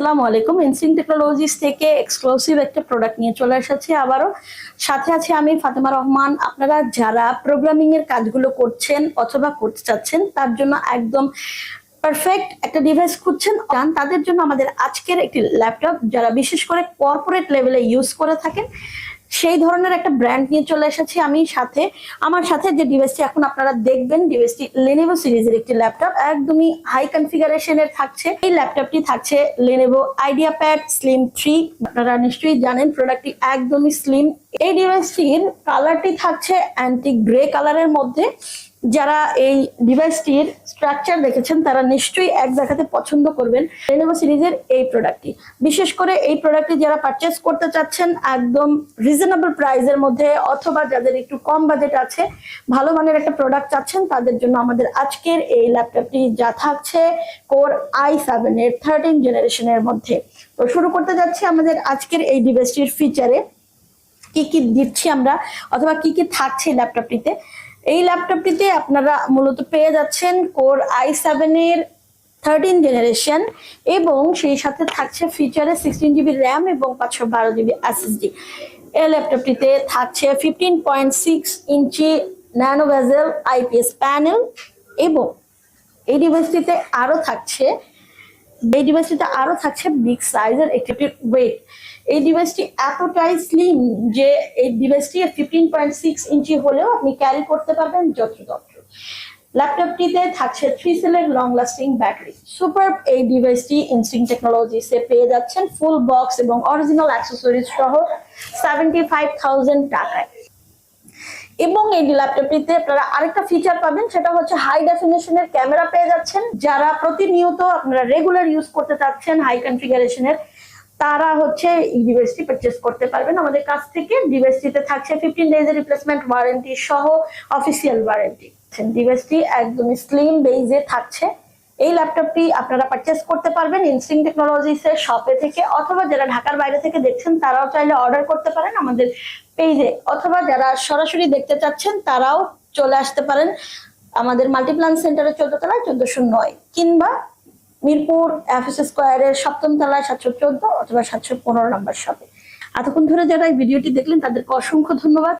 আসসালামু আলাইকুম। ইনসিং টেকনোলজিস থেকে এক্সক্লুসিভ একটা প্রোডাক্ট নিয়ে চলে এসেছি আবারও। সাথে আছে আমি ফাতেমা রহমান। আপনারা যারা প্রোগ্রামিং এর কাজগুলো করছেন অথবা করতে চাচ্ছেন, তার জন্য একদম পারফেক্ট একটা ডিভাইস খুঁজছেন। তাদের জন্য আমাদের আজকের একটি ল্যাপটপ যারা বিশেষ করে কর্পোরেট লেভেলে ইউজ করে থাকেন সেই ধরনের একটা ব্র্যান্ড নিয়ে চলে এসেছি আমি সাথে। আমার সাথে যে ডিভাইসটি এখন আপনারা দেখবেন, ডিভাইসটি লেনেভো সিরিজের একটি ল্যাপটপ একদমই হাই কনফিগারেশনের থাকছে। এই ল্যাপটপটি থাকছে Lenovo IdeaPad slim three আপনারা নিশ্চয়ই জানেন প্রোডাক্টটি একদমই স্লিম এই ডিভাইসটির কালারটি থাকছে অ্যান্টিক গ্রে কালারের মধ্যে। যারা এই ডিভাইসটির স্ট্রাকচার দেখেছেন, তারা নিশ্চয়ই এক দেখাতে পছন্দ করবেন লেনোভো সিরিজের এই প্রোডাক্টটি বিশেষ করে এই প্রোডাক্টটি যারা পারচেস করতে চাচ্ছেন, একদম রিজনেবল প্রাইসের মধ্যে অথবা যাদের একটু কম বাজেট আছে, ভালো মানের একটা প্রোডাক্ট চাচ্ছেন, তাদের জন্য আমাদের আজকের এই ল্যাপটপটি যা থাকছে কোর আই সেভেন এর থার্টিন জেনারেশনের মধ্যে। তো শুরু করতে যাচ্ছি আমাদের আজকের এই ডিভাইসটির ফিচারে কি কি দিচ্ছি আমরা, অথবা কি কি থাকছে ল্যাপটপটিতে এই ল্যাপটপটিতে আপনারা মূলত পেয়ে যাচ্ছেন কোর আই সেভেনের থার্টিন জেনারেশন এবং সেই সাথে থাকছে ফিচারে সিক্সটিন জিবি র্যাম এবং পাঁচশো বারো জিবি এসএসডি এই ল্যাপটপটিতে থাকছে fifteen point six inch nano bezel IPS panel এবং এই ডিভাইসটিতে আরও থাকছে এই ডিভাইসটিতে আরও থাকছে বিগ সাইজের একটি ওয়েট এই ডিভাইসটি এতটাই স্লিম যে এই ডিভাইসটি ফিফটিন পয়েন্ট সিক্স ইঞ্চি হলেও আপনি ক্যারি করতে পারবেন যত্রতত্র। ল্যাপটপটিতে থাকছে থ্রি সেলের লং লাস্টিং ব্যাটারি সুপার এই ডিভাইসটি ইনস্টিং টেকনোলজিসে পেয়ে যাচ্ছেন। ফুল বক্স এবং অরিজিনাল অ্যাক্সেসরিজ সহ সেভেন্টি ফাইভ থাউজেন্ড টাকায়। এবং এই ল্যাপটপটিতে আপনারা আরেকটা ফিচার পাবেন, সেটা হচ্ছে হাই ডেফিনেশনের ক্যামেরা পেয়ে যাচ্ছেন। যারা প্রতিনিয়ত আপনারা রেগুলার ইউজ করতে চাচ্ছেন হাই কনফিগারেশনের তারা হচ্ছে এই ডিভাইসটি পারচেস করতে পারবেন। আমাদের কাছ থেকে ডিভাইসটিতে থাকছে ফিফটিন ডেজ এর রিপ্লেসমেন্ট ওয়ারেন্টি সহ অফিসিয়াল ওয়ারেন্টি ডিভাইসটি একদমই স্লিম বেজে থাকছে। এই ল্যাপটপটি আপনারা পারচেস করতে পারবেন ইনস্টিং টেকনোলজিসের শপে থেকে, অথবা যারা ঢাকার বাইরে থেকে দেখছেন, তারাও চাইলে অর্ডার করতে পারেন আমাদের পেজে অথবা যারা সরাসরি দেখতে চাচ্ছেন, তারাও চলে আসতে পারেন আমাদের মাল্টিপ্লান সেন্টারের চোদ্দ তলায় চোদ্দশো নয়। কিংবা মিরপুর এফএস স্কোয়ারের সপ্তম তলায় সাতশো চোদ্দ অথবা সাতশো পনেরো নম্বর শপে এতক্ষণ ধরে যারা এই ভিডিওটি দেখলেন, তাদেরকে অসংখ্য ধন্যবাদ।